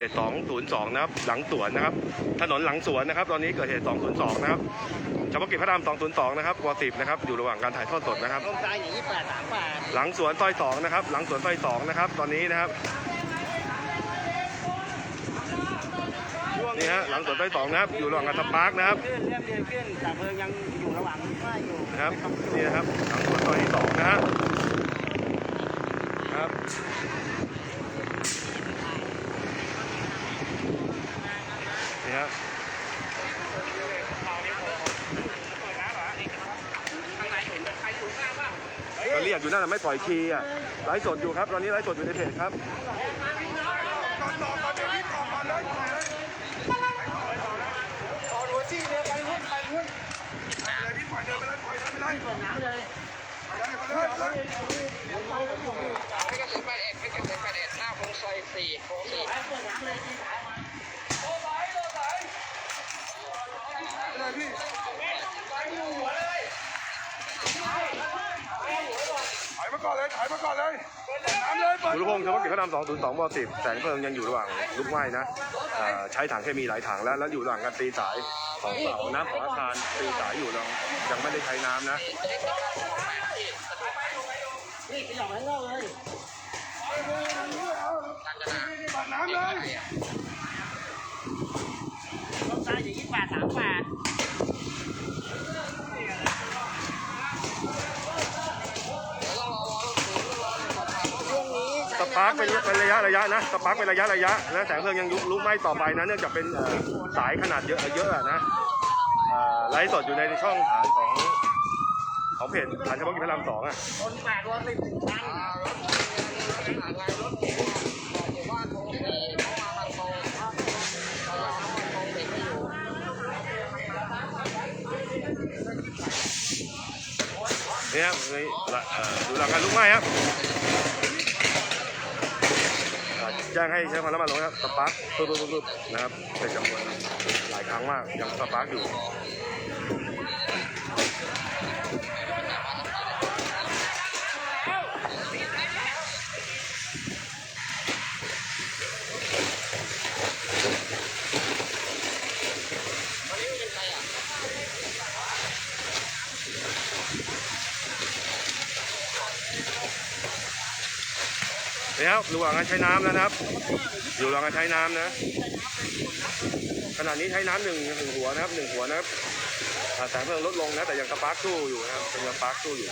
เหตุ202 นะครับ หลังสวนนะครับ ถนนหลังสวนนะครับ ตอนนี้เกิดเหตุ 202 นะครับเฉพาะกิจพระราม 202 นะครับว10นะครับ อยู่ระหว่างการถ่ายทอดสดนะครับ ลงซ้ายอย่างนี้แปดสามแปดหลังสวนซอย 2 นะครับ หลังสวนซอย 2 นะครับ ตอนนี้นะครับ นี่ฮะ หลังสวนซอย 2 นะครับ อยู่ระหว่างการทำปาร์คนะครับ ขึ้นเรียบเรียงขึ้นแต่เพลิงยังอยู่ระหว่างว่าอยู่นะครับ นี่นะครับ หลังสวนซอยที่2นะฮะ ครับ ฮะก็เรียกอยู่นั่นแหละไม่ปล่อยคีย์อะไลฟ์สดอยู่ครับ ตอนนี้ไลฟ์สดอยู่ในเพจครับ ไม่กระสุนแปดเอ็ดไม่กระสุนแปดเอ็ดหน้าโค้งซอยสี่โค้งสี่ ถอยมาก่อน เลยถอยมาก่อนเลยน้ำเลยเปิดสุรพงศ์เฉพาะกิจพระราม202บ10แสงเพลิงยังอยู่ระหว่างลุกไหม้นะเอ่อใช้ถังเคมีหลายถังแล้วแล้วอยู่ระหว่างการตีสายของเสาน้ำของอาคารตีสายอยู่ยังยังไม่ได้ใช้น้ำนะ นี่ขยับไปข้างนอกเลยปัดน้ำเลย ลงซ้ายอย่างนี้แปดสามแปด ปาร์คเป็นเป็นระยะระยะนะสปาร์คเป็นระยะระยะนะแสงเพลิงยังลุกไหม้ต่อไปนะเนื่องจากเป็นสายขนาดเยอะเยอะนะเอ่อไลฟ์สดอยู่ในช่องฐานของของเพจฐานเฉพาะกิจพระรามสองอะคนแปดวันสิบคันรถเก๋งอยู่บ้านผมเขามามังเขารอน้ำมันตเบรกไม่อยู่นี่ครับดูหลังการลุกไหม้ครับ แจ้งให้ใช้ความระมัดระวังครับสปาร์คปึ๊บปึ๊บปึ๊บนะครับเป็นจำนวนหลายครั้งมากยังสปาร์คอยู่ นี่ครับระหว่างการใช้น้ำแล้วนะครับ อยู่ระหว่างการใช้น้ำนะ ขณะนี้ใช้น้ำหนึ่งหนึ่งหัวนะครับหนึ่งหัวนะครับแสงเพลิงลดลงนะแต่ยังสปาร์คสู้อยู่นะครับยังสปาร์คสู้อยู่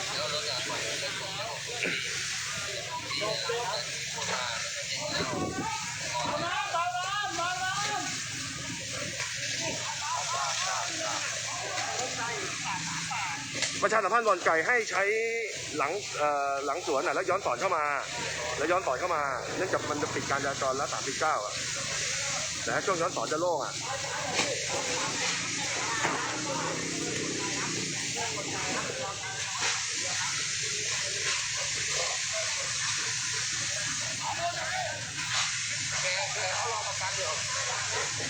ประชาสัมพันธ์บ่อนไก่ให้ใช้หลังเอ่อหลังสวนอะแล้วย้อนสอนเข้ามา แล้วย้อนสอนเข้ามา เนื่องจากมันจะปิดการจราจรแล้วสามสิบเก้าอะแต่ช่วงย้อนสอนจะโล่งอะ แกแกเขารอประกันอยู่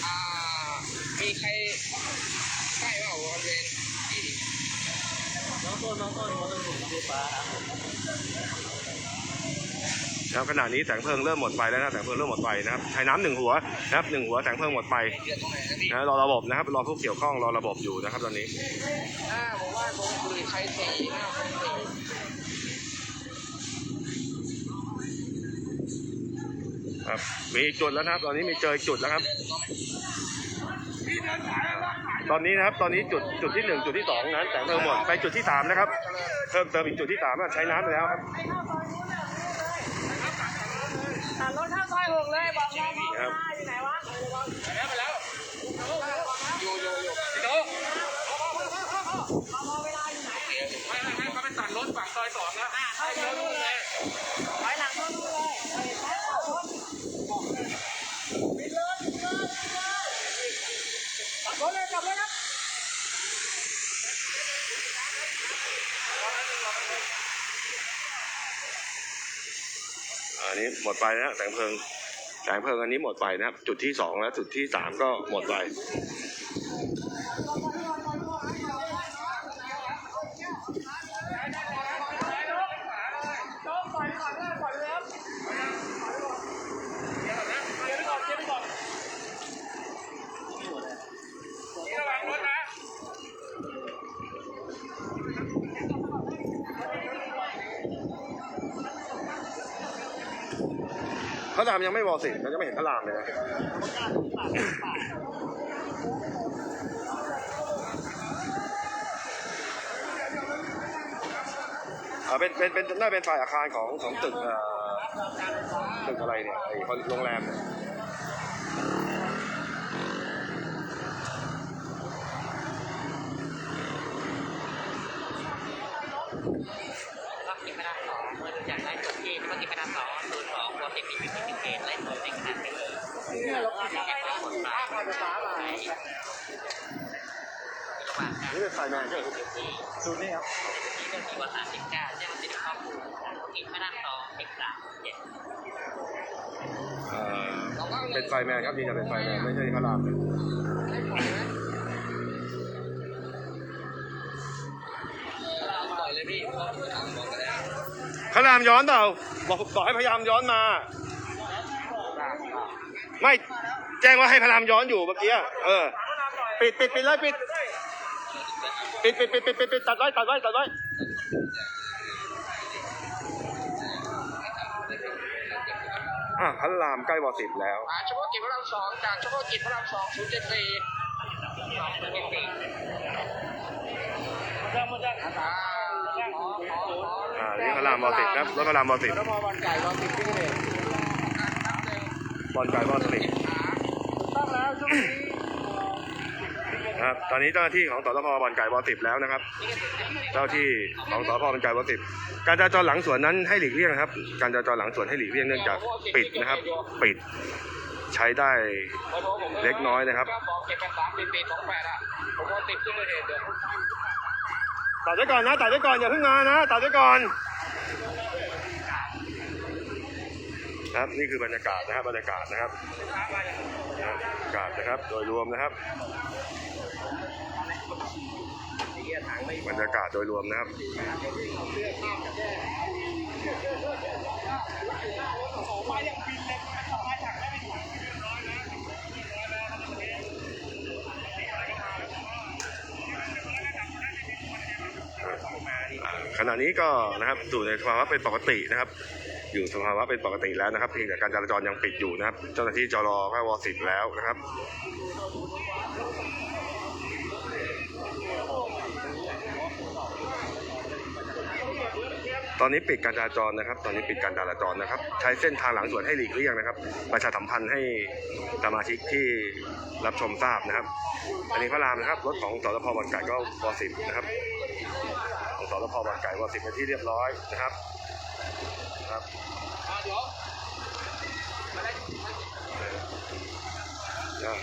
อ่ามีใครใกล้เปล่าบริเวณที่ น้องต้นน้องต้นเขาต้องถูกดูปลา แล้วขณะนี้แสงเพลิงเริ่มหมดไฟแล้วนะแสงเพลิงเริ่มหมดไฟนะครับใช้น้ำหนึ่งหัวนะครับหนึ่งหัวแสงเพลิงหมดไฟเดือดตรงไหนะรอระบบนะครับรอผู้เกี่ยวข้องรอระบบอยู่นะครับ ตอนนี้หน้าผมว่าโค้งสี่ใครสี่หน้าค้งสี่ครับมีจุดแล้วนะครับ ตอนนี้มีเจออีกจุดแล้วครับ ตอนนี้นะครับตอนนี้จุดจุดที่หนึ่งจุดที่สองนั้นแสงเพลิงหมดไปจุดที่สามนะครับเพิ่มเติมอีกจุดที่สามอะใช้น้ำไปแล้วครับตัดรถข้างซอยหกเลยบอกน้องนี่ครับอยู่ไหนวะอยู่อยู่อยู่ รอเวลาอยู่ไหนไม่ไม่ไม่เขาไปตัดรถฝั่งซอยสองแล้วอ่าเข้าซอยนู้นเลยถอยหลังเข้านู้นเลยไปแล้วรถปิดเลยปิดเลยปิดเลยกลับรถเลยกลับเลยครับ อันนี้ หมดไปนะแสงเพลิงแสงเพลิงอันนี้หมดไปนะครับ จุดที่สองแล้วจุดที่สามก็หมดไป ระรามยังไม่วอสิเราจะไม่เห็นพระรามเลยนะอ่าเป็นเป็นเป็นน่าเป็นฝ่ายอาคารของของตึกอ่อตึกอะไรเนี่ยไอ้โรงแรมเนี่ย ก็กินพนักสองเมื่ออยากได้ตัวที่ก็กินพนักสองศูนย์สองตัวเทคนิควิธีเกตไล่ตัวในขนาดเป็นเนี่ยเราแค่ฟ้า หมดฟ้ามานี่เป็นไฟแมนใช่ไหมสูตรนี้ครับที่ก็มีวันสามสิบเก้าเจ้าหน้าที่ครอบครัวกินพนักสอเอกสามเจ็ดเป็นไฟแมนครับนี่จะเป็นไฟแมนไม่ใช่พระรามเลยเรายเลยพี่เพราะเราทำหมดแล้วพระรามย้อนเปล่าบอกบอกให้พยายามย้อนมา ไม่ แจ้งว่าให้พระรามย้อนอยู่เมื่อกี้อะเออ ปิดปิดปิดเลยปิด ปิดปิดปิดปิดปิดปิดตัดไว้ตัดไว้ตัดไว้อะพระรามใกล้วอสิบแล้วอ่าเฉพาะกิจพระรามสองจากเฉพาะกิจพระรามสองศูนย์เจ็ดสี่สองตัวเอกสี่อ่าขอขอขออ่านี่พระรามวอสิบนะครับรถพระรามวอสิบแล้วพอวันไก่รอติดที่นี่บอลไกลวอสิบต้อง แล้วช่วงนี้นะครับตอนนี้เจ้าหน้าที่ของสตพบอลไก่วอสิบแล้วนะครับ เจ้าที่ของสพบอลไก่วอสิบการจราจรหลังสวนนั้นให้หลีกเลี่ยงนะครับ การจราจรหลังสวนให้หลีกเลี่ยงเนื่องจากปิดนะครับ ปิดใช้ได้เล็กน้อยนะครับก็บอกเจ็ดแปดสามปีปีสองแปดอะผมว่าติดที่เกิดเหตุเดี๋ยวตัดไว้ก่อนนะตัดไว้ก่อนอย่าเพิ่งมานะตัดไว้ก่อนนะครับนี่คือบรรยากาศนะครับบรรยากาศนะครับ บรรยากาศนะครับ โดยรวมนะครับ บรรยากาศโดยรวมนะครับอ่าขณะนี้ก็นะครับสู่ในภาวะเป็นปกตินะครับ อยู่สภาวะเป็นปกติแล้วนะครับเพียงแต่การจราจรยังปิดอยู่นะครับ เจ้าหน้าที่จรก็วอสิบแล้วนะครับตอนนี้ปิดการจราจรนะครับ ตอนนี้ปิดการจราจรนะครับ ใช้เส้นทางหลังสวนให้หลีกเลี่ยงนะครับ ประชาสัมพันธ์ให้สมาชิกที่รับชมทราบนะครับ อันนี้พระรามนะครับ รถของสตพบอนไก่ก็วอสิบนะครับ ของสตพบางไก่วอสิบเป็นที่เรียบร้อยนะครับ ครับเดี๋ยวอ่า